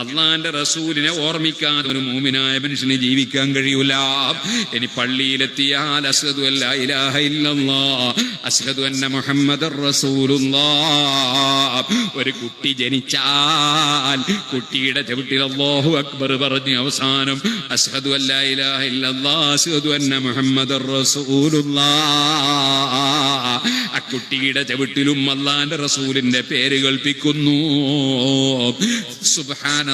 അള്ളാന്റെ റസൂലിനെ ഓർമ്മിക്കാതെ ഒരു മൂമിനായ മനുഷ്യന് ജീവിക്കാൻ കഴിയൂല. ഇനി പള്ളിയിലെത്തിയാൽ അസ്ഹദു അല്ല ഇലാഹ ഇല്ലല്ലാ അസ്ഹദു അന്ന മുഹമ്മദ് ഒരു കുട്ടി ജനിച്ചാൽ കുട്ടിയുടെ ചവിട്ടിൽ അല്ലാഹു അക്ബർ പറഞ്ഞ് അവസാനം അസ്ഹദു അല്ല ഇലാഹ ഇല്ലല്ലാ അസ്ഹദു അന്ന മുഹമ്മദ് റസൂലുള്ളാ ആ കുട്ടിയുടെ ചവിട്ടിലും അള്ളാന്റെ റസൂലിന്റെ പേര് കൽപ്പിക്കുന്നു സുബ്ഹാനല്ലാ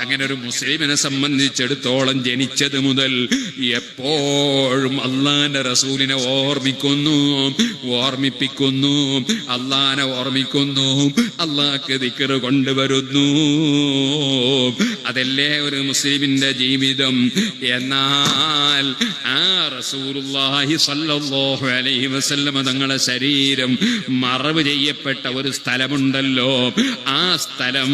അങ്ങനെ ഒരു മുസ്ലിമിനെ സംബന്ധിച്ചിടത്തോളം ജനിച്ചത് മുതൽ എപ്പോഴും അള്ളാന്റെ റസൂലിനെ ഓർമ്മിക്കുന്നു ഓർമ്മിപ്പിക്കുന്നു അള്ളാനെ ഓർമ്മിക്കുന്നു അള്ളാഹ്ക്ക് ദിക്കറ് കൊണ്ടുവരുന്നു. അതല്ലേ ഒരു മുസ്ലിമിന്റെ ജീവിതം? എന്നാൽ ആ റസൂലുള്ളാഹി സല്ലല്ലാഹു അലൈഹി തങ്ങളെ ശരീരം മറവ് ചെയ്യപ്പെട്ട ഒരു സ്ഥലമുണ്ടല്ലോ. ആ സ്ഥലം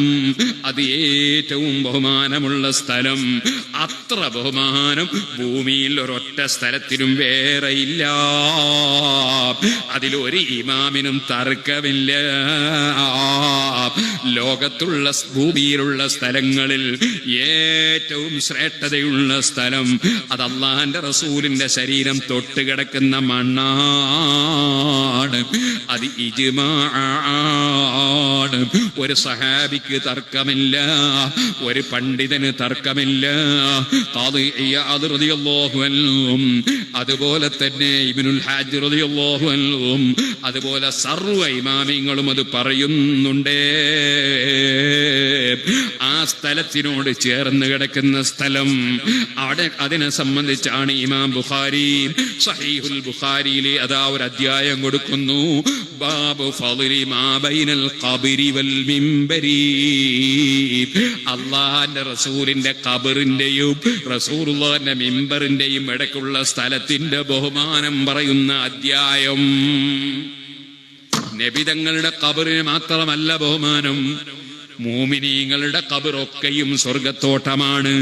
അത് ഏറ്റവും ബഹുമാനമുള്ള സ്ഥലം. അത്ര ബഹുമാനം ഭൂമിയിൽ ഒരൊറ്റ സ്ഥലത്തിനും വേറെ ഇല്ല. അതിലൊരു ഇമാമിനും തർക്കമില്ല. ലോകത്തുള്ള ഭൂമിയിലുള്ള സ്ഥലങ്ങളിൽ ഏറ്റവും ശ്രേഷ്ഠതയുള്ള സ്ഥലം. അത് അള്ളാന്റെ റസൂലിന്റെ ശരീരം തൊട്ട് കിടക്കുന്ന മണ്ണാണ് അത് ഇജിമാണ് ഒരു സഹാബിക്ക് തർക്കമില്ല ഒരു പണ്ഡിതന് തർക്കമില്ല. അതുപോലെ തന്നെ ഇബിനുൽ ഹാജ് അതുപോലെ സർവ ഇമാമിങ്ങളും അത് പറയുന്നുണ്ട്. ആ സ്ഥലത്തിനോട് ചേർന്ന് കിടക്കുന്ന സ്ഥലം അവിടെ അതിനെ സംബന്ധിച്ചാണ് ഇമാം ബുഖാരി സഹീഹുൽ ബുഖാരിയിലെ അതാ ഒരു അധ്യായം കൊടുക്കുന്നു. ബാബു ഫളിരി മാ ബൈനൽ ഖബരി വൽ മിംബരി. അള്ളാന്റെ റസൂലിന്റെ ഖബറിന്റെയും റസൂലുള്ളാന്റെ മിമ്പറിന്റെയും ഇടയ്ക്കുള്ള സ്ഥലത്തിന്റെ ബഹുമാനം പറയുന്ന അധ്യായം. നബിതങ്ങളുടെ കബറിന് മാത്രമല്ല ബഹുമാനം. മൂമിനീങ്ങളുടെ കബറൊക്കെയും സ്വർഗത്തോട്ടമാണ്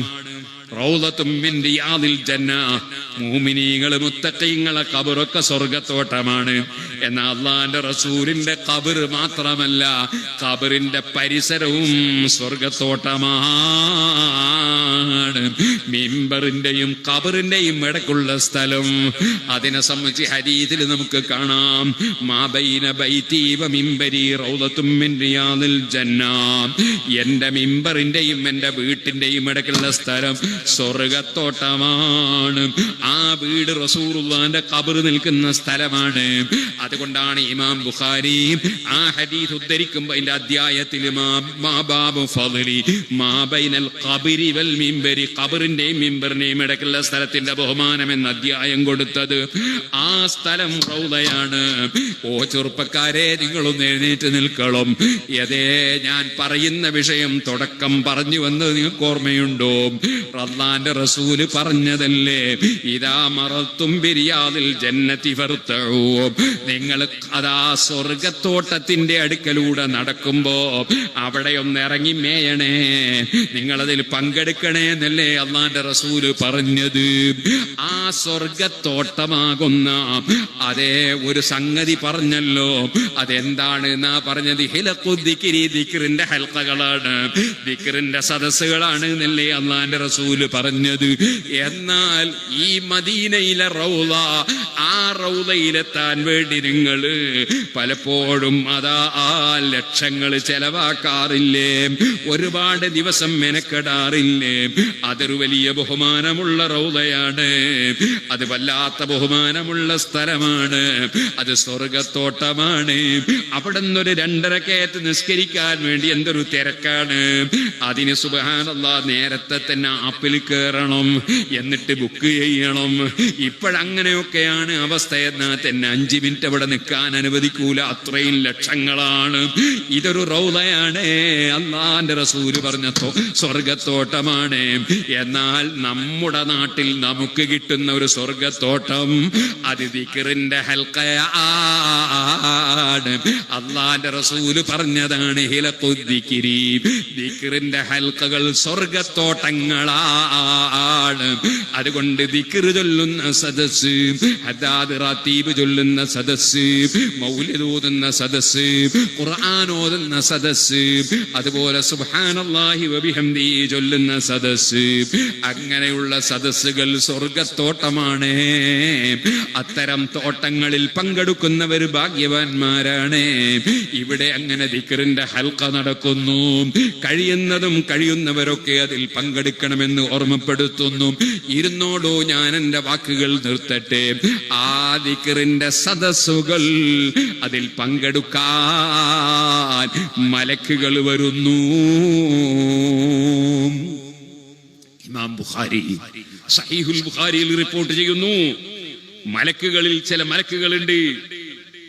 മൂമിനീങ്ങൾ മുത്തക്കൈങ്ങളെ കബറൊക്കെ സ്വർഗത്തോട്ടമാണ് എന്നാൽ അള്ളാന്റെ റസൂലിന്റെ കബർ മാത്രമല്ല കബറിന്റെ പരിസരവും സ്വർഗത്തോട്ടമാണ് മിമ്പറിന്റെയും കബറിന്റെയും ഇടക്കുള്ള സ്ഥലം. അതിനെ സംബന്ധിച്ച് ഹരീതിൽ നമുക്ക് കാണാം. മാബൈന ബൈതീവ മിമ്പരി റൗദത്തും ജന്ന. എന്റെ മിമ്പറിന്റെയും എന്റെ വീട്ടിന്റെയും ഇടക്കുള്ള സ്ഥലം. സ്വർഗത്തോട്ടമാണ്. ആ വീട് റസൂറുള്ളാന്റെ കബർ നിൽക്കുന്ന സ്ഥലമാണ്. അതുകൊണ്ടാണ് ഇമാം ബുഖാരി ആ ഹദീസ് ഉദ്ധരിക്കുമ്പോൾ അതിന്റെ അധ്യായത്തിൽ ഖബറിന്റെയും ഇടയ്ക്കുള്ള സ്ഥലത്തിന്റെ ബഹുമാനം എന്ന അധ്യായം കൊടുത്തത്. ആ സ്ഥലം റൗദയാണ്. ഓ ചെറുപ്പക്കാരെ നിങ്ങളൊന്ന് എഴുന്നേറ്റ് നിൽക്കണം. യതേ ഞാൻ പറയുന്ന വിഷയം തുടക്കം പറഞ്ഞു വന്നത് നിങ്ങൾക്ക് ഓർമ്മയുണ്ടോ? റല്ലാന്റെ റസൂൽ പറഞ്ഞതല്ലേ? ഇതാ മറത്തും ബിരിയാതിൽ ജന്നത്തി ഫർത്തഊ നിങ്ങൾ അതാ സ്വർഗത്തോട്ടത്തിന്റെ അടുക്കലൂടെ നടക്കുമ്പോ അവിടെ ഒന്ന് ഇറങ്ങി മേയണേ. നിങ്ങളതിൽ പങ്കെടുക്കണേ എന്നല്ലേ അള്ളാന്റെ റസൂൽ പറഞ്ഞത്. ആ സ്വർഗത്തോട്ടമാകുന്ന അതേ ഒരു സംഗതി പറഞ്ഞല്ലോ. അതെന്താണ് എന്നാ പറഞ്ഞത്? ഹിലക്കുദിക്കിരി ദിക്കറിന്റെ ഹെൽത്തകളാണ് ദിക്കറിന്റെ സദസ്സുകളാണ് എന്നല്ലേ അള്ളാന്റെ റസൂൽ പറഞ്ഞത് എന്നാൽ ഈ മദീനയിലെ റൗള ആ റൗളയിലെത്താൻ വേണ്ടി നിങ്ങൾ പലപ്പോഴും അതാ ആ ലക്ഷങ്ങൾ ചെലവാക്കാറില്ലേ? ഒരുപാട് ദിവസം മെനക്കെടാറില്ലേ? അതൊരു വലിയ ബഹുമാനമുള്ള റൗളയാണ്. അത് വല്ലാത്ത ബഹുമാനമുള്ള സ്ഥലമാണ്. അത് സ്വർഗത്തോട്ടമാണ് അവിടെ നിന്നൊരു രണ്ടര കയറ്റ് നിസ്കരിക്കാൻ വേണ്ടി എന്തൊരു തിരക്കാണ്. അതിന് സുബഹാനല്ല നേരത്തെ തന്നെ ആപ്പിൽ കയറണം എന്നിട്ട് ബുക്ക് ചെയ്യണം. ഇപ്പോഴങ്ങനെയൊക്കെയാണ് അവസ്ഥ. എന്നാൽ തന്നെ അഞ്ച് മിനിറ്റ് അവിടെ നിൽക്കാൻ അനുവദിക്കൂല. അത്രയും ലക്ഷങ്ങളാണ്. ഇതൊരു റൗതയാണ് അള്ളാന്റെ റസൂര് പറഞ്ഞ സ്വർഗത്തോട്ടമാണ് എന്നാൽ നമ്മുടെ നാട്ടിൽ നമുക്ക് കിട്ടുന്ന ഒരു സ്വർഗത്തോട്ടം അത് ദിക്കറിന്റെ ഹൽക്കയാണ് അള്ളാന്റെ റസൂൽ പറഞ്ഞതാണ് ഹിലക്കുദ്ദിക്കിരി ദിക്കറിന്റെ ഹൽക്കകൾ സ്വർഗത്തോട്ടങ്ങളാണ് ആണ് അതുകൊണ്ട് ദിക്കറ് ചൊല്ലുന്ന സദസ് ഹദാദ് റാത്തീബ് ചൊല്ലുന്ന സദസ് മൗലിദ് ഓതുന്ന സദസ് ഖുർആൻ ഓതുന്ന സദസ് അതുപോലെ സുബ്ഹാനല്ലാഹി വബിഹംദി ചൊല്ലുന്ന സദസ് അങ്ങനെയുള്ള സദസ്സുകൾ സ്വർഗത്തോട്ടമാണ് അത്തരം തോട്ടങ്ങളിൽ പങ്കെടുക്കുന്നവർ ഭാഗ്യവാന്മാരാണ്. ഇവിടെ അങ്ങനെ ദിക്കറിന്റെ ഹൽക്ക നടക്കുന്നു. കഴിയുന്നതും കഴിയുന്നവരൊക്കെ അതിൽ പങ്കെടുക്കണമെന്ന് ഓർമ്മപ്പെടുത്തുന്നു. ഇരുന്നോടു ഞാൻ എന്റെ വാക്കുകൾ നിർത്തട്ടെ. ആ സദസ്സുകൾ അതിൽ പങ്കെടുക്കാൻ മലക്കുകൾ വരുന്നു. ഇമാം ബുഖാരി സഹീഹുൽ ബുഖാരിയിൽ റിപ്പോർട്ട് ചെയ്യുന്നു. മലക്കുകളിൽ ചില മലക്കുകളുണ്ട്.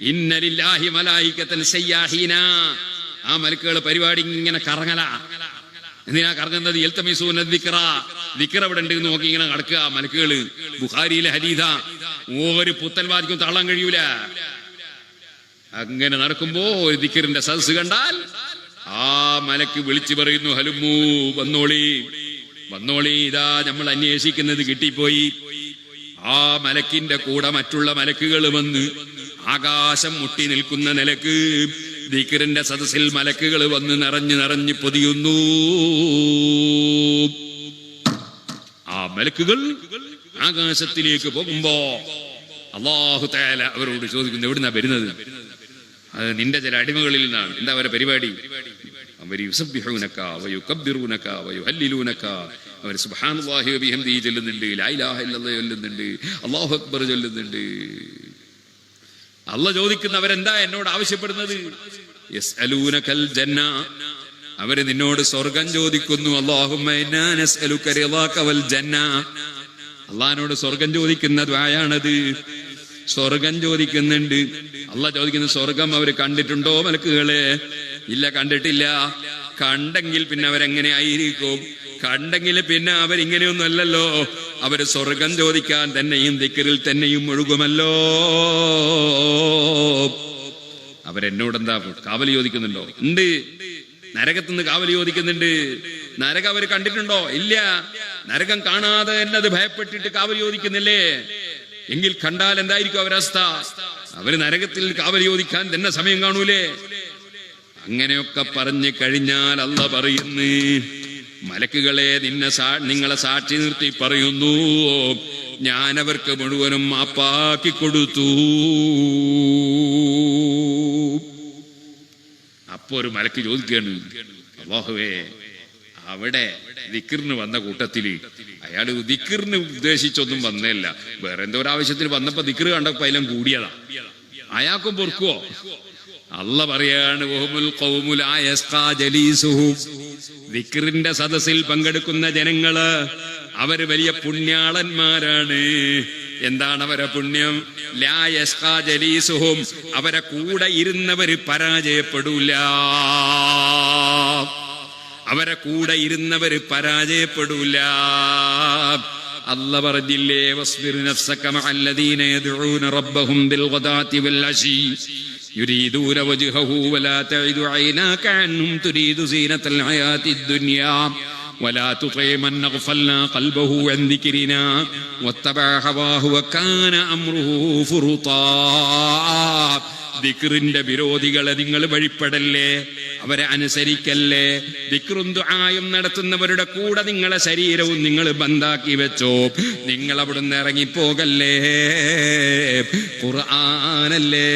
ഇന്നലില്ലാഹി മലായിക്കത്തൻ സയ്യാഹീന. ആ മലക്കുകളെ പരിപാടി ഇങ്ങനെ കറങ്ങല. എന്തിനാ കറങ്ങുന്നത്? എൽത്തമീസൂന ദിക്റ നോക്കി ഇങ്ങനെ നടക്കുക മലക്കുകൾ. ബുഹാരിയിലെ ഹരീത ഒരു പുത്തൻവാദിക്കും തള്ളാൻ കഴിയൂല. അങ്ങനെ നടക്കുമ്പോ ഒരു ദിക്കറിന്റെ സദസ് കണ്ടാൽ ആ മലക്ക് വിളിച്ചു പറയുന്നു ഹലുമൂ വന്നോളി. വന്നോളി ഇതാ നമ്മൾ അന്വേഷിക്കുന്നത് കിട്ടിപ്പോയി. ആ മലക്കിന്റെ കൂടെ മറ്റുള്ള മലക്കുകൾ വന്ന് ആകാശം മുട്ടി നിൽക്കുന്ന നിലയ്ക്ക് ദിക്കറിന്റെ സദസ്സിൽ മലക്കുകൾ വന്ന് നിറഞ്ഞു നിറഞ്ഞു പൊതിയുന്നു. ആ മലക്കുകൾ ആകാശത്തിലേക്ക് പോകുമ്പോ അള്ളാഹു തേല അവരോട് ചോദിക്കുന്നു എവിടുന്നാ വരുന്നത്? അത് നിന്റെ ചില അടിമകളിൽ നിന്നാണ്. എന്താ അവരെ പരിപാടി അവർ യുസബ്ബിഹൂനക വയുകബ്ബിറൂനക വയുഹല്ലിലൂനക അവർ വബിഹംദി ചൊല്ലുന്നുണ്ട് ലൈലാഹ ചൊല്ലുന്നുണ്ട് അല്ലാഹു അക്ബർ ചൊല്ലുന്നുണ്ട്. അല്ല ചോദിക്കുന്ന അവരെന്താ എന്നോട് ആവശ്യപ്പെടുന്നത്? ജന്ന. അവർ നിന്നോട് സ്വർഗം ചോദിക്കുന്നു. വൽ ജന്ന. സ്വർഗം ചോദിക്കുന്ന ദ്വായാണത് സ്വർഗം ചോദിക്കുന്നുണ്ട്. അല്ല ചോദിക്കുന്ന സ്വർഗം അവർ കണ്ടിട്ടുണ്ടോ? മലക്കുകളെ. ഇല്ല കണ്ടിട്ടില്ല. കണ്ടെങ്കിൽ പിന്നെ അവരെങ്ങനെ ആയിരിക്കും? കണ്ടെങ്കിൽ പിന്നെ അവരിങ്ങനെയൊന്നും അല്ലല്ലോ. അവർ സ്വർഗം ചോദിക്കാൻ തന്നെയും ദിക്കറിൽ തന്നെയും ഒഴുകുമല്ലോ അവരെന്നോടെന്താ കാവൽ ചോദിക്കുന്നുണ്ടോ? ഉണ്ട്. നരകത്തുനിന്ന് കാവൽ ചോദിക്കുന്നുണ്ട്. നരകം അവർ കണ്ടിട്ടുണ്ടോ? ഇല്ല. നരകം കാണാതെ തന്നെ അത് ഭയപ്പെട്ടിട്ട് കാവൽ ചോദിക്കുന്നില്ലേ? എങ്കിൽ കണ്ടാൽ എന്തായിരിക്കും അവരവസ്ഥ? അവർ നരകത്തിൽ കാവൽ ചോദിക്കാൻ തന്നെ സമയം കാണൂലേ? അങ്ങനെയൊക്കെ പറഞ്ഞു കഴിഞ്ഞാൽ അല്ല പറയുന്നു. മലക്കുകളെ നിന്നെ സാ നിങ്ങളെ സാക്ഷി നിർത്തി പറയുന്നു. ഞാനവർക്ക് മുഴുവനും മാപ്പാക്കി കൊടുത്തു. അപ്പൊ ഒരു മലക്ക് ചോദിക്കുകയാണ് അള്ളാഹുവേ അവിടെ ദിക്കിറിന് വന്ന കൂട്ടത്തിൽ അയാൾ ദിക്കിറിന് ഉദ്ദേശിച്ചൊന്നും വന്നല്ല. വേറെ എന്തോ ഒരു ആവശ്യത്തിന് വന്നപ്പോ ദിക്കറ് കണ്ടപ്പോ അതിലും കൂടിയതാ. അയാൾക്കും പൊറുക്കുവോ? അല്ല പറയാണ് വിക്രിന്റെ സദസ്സിൽ പങ്കെടുക്കുന്ന ജനങ്ങൾ അവർ വലിയ പുണ്യാളന്മാരാണ്. എന്താണ് അവരെ പുണ്യം? ലായസ്കാജലീസുഹും അവരെ കൂടെ ഇരുന്നവര് പരാജയപ്പെടൂല. അവരെ കൂടെ ഇരുന്നവര് പരാജയപ്പെടൂല. അല്ല പറഞ്ഞില്ലേ റബ്ബഹും ബിൽ വൽ يريدون وجهه ولا تعد عيناك عنهم تريد زينة الحياة الدنيا ولا تطع من أغفلنا قلبه عن ذكرنا واتبع هواه وكان أمره فرطا ദിക്റിന്റെ വിരോധികളെ നിങ്ങൾ വഴിപ്പെടല്ലേ അവരെ അനുസരിക്കല്ലേ ദിക്റും ദുആയും നടത്തുന്നവരുടെ കൂടെ നിങ്ങളെ ശരീരവും നിങ്ങൾ ബന്ധാക്കി വെച്ചോ നിങ്ങൾ അവിടുന്ന് ഇറങ്ങിപ്പോകല്ലേ ഖുർആനല്ലേ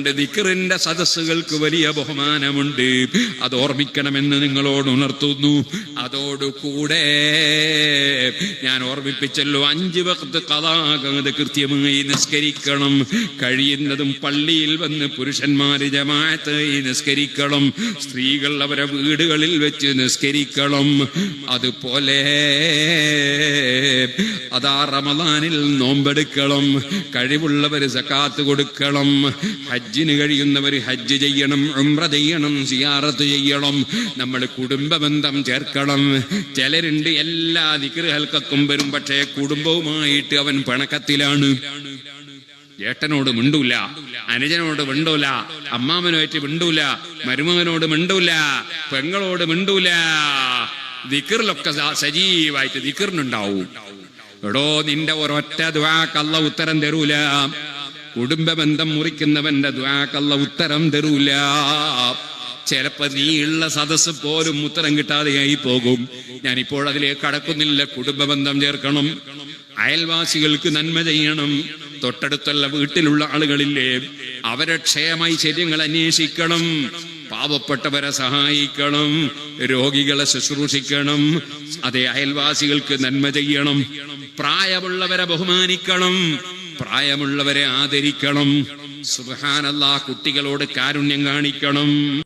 അതുകൊണ്ട് ദിക്കറിന്റെ സദസ്സുകൾക്ക് വലിയ ബഹുമാനമുണ്ട്. അത് ഓർമ്മിക്കണമെന്ന് നിങ്ങളോട് ഉണർത്തുന്നു. അതോടുകൂടെ ഞാൻ ഓർമ്മിപ്പിച്ചല്ലോ അഞ്ച് വക്ത് കഥാകത് കൃത്യമായി നിസ്കരിക്കണം. കഴിയുന്നതും പള്ളിയിൽ വന്ന് പുരുഷന്മാര് ജമാഅത്തായി നിസ്കരിക്കണം. സ്ത്രീകൾ അവരെ വീടുകളിൽ വെച്ച് നിസ്കരിക്കണം. അതുപോലെ അതാ റമദാനിൽ നോമ്പെടുക്കണം. കഴിവുള്ളവർ സക്കാത്ത് കൊടുക്കണം. ഹജ്ജിന് കഴിയുന്നവർ ഹജ്ജ് ചെയ്യണം ഉംറ ചെയ്യണം സിയാറത്ത് ചെയ്യണം. നമ്മൾ കുടുംബ ബന്ധം ചേർക്കണം. ചിലരുണ്ട് എല്ലാ നിഗ്രഹൽക്കും ഹൽക്കും വരും പക്ഷേ കുടുംബവുമായിട്ട് അവൻ പണക്കത്തിലാണ്. ഏട്ടനോട് മിണ്ടൂല അനുജനോട് മിണ്ടൂല അമ്മാമനുമായിട്ട് മിണ്ടൂല മരുമകനോട് മിണ്ടൂല പെങ്ങളോട് മിണ്ടൂല. ദിക്കറിലൊക്കെ സജീവായിട്ട് ദിക്കറിനുണ്ടാവും എടോ നിന്റെ ഒരൊറ്റ ദ്വാക്കല്ല ഉത്തരം തരൂല. കുടുംബ ബന്ധം മുറിക്കുന്നവന്റെ ദ്വാക്കള്ള ഉത്തരം തരൂല. ചിലപ്പോ നീ ഉള്ള സദസ്സ് പോലും ഉത്തരം കിട്ടാതെയായി പോകും. ഞാൻ ഇപ്പോൾ അതിലേക്ക് കടക്കുന്നില്ല. കുടുംബ ബന്ധം ചേർക്കണം. അയൽവാസികൾക്ക് നന്മ ചെയ്യണം. തൊട്ടടുത്തുള്ള വീട്ടിലുള്ള ആളുകളില്ലേ അവരെ ക്ഷേമായി ശര്യങ്ങൾ അന്വേഷിക്കണം. പാവപ്പെട്ടവരെ സഹായിക്കണം. രോഗികളെ ശുശ്രൂഷിക്കണം. അതേ അയൽവാസികൾക്ക് നന്മ ചെയ്യണം. പ്രായമുള്ളവരെ ബഹുമാനിക്കണം. പ്രായമുള്ളവരെ ആദരിക്കണം. സുഹാനല്ലാ കുട്ടികളോട് കാരുണ്യം കാണിക്കണം.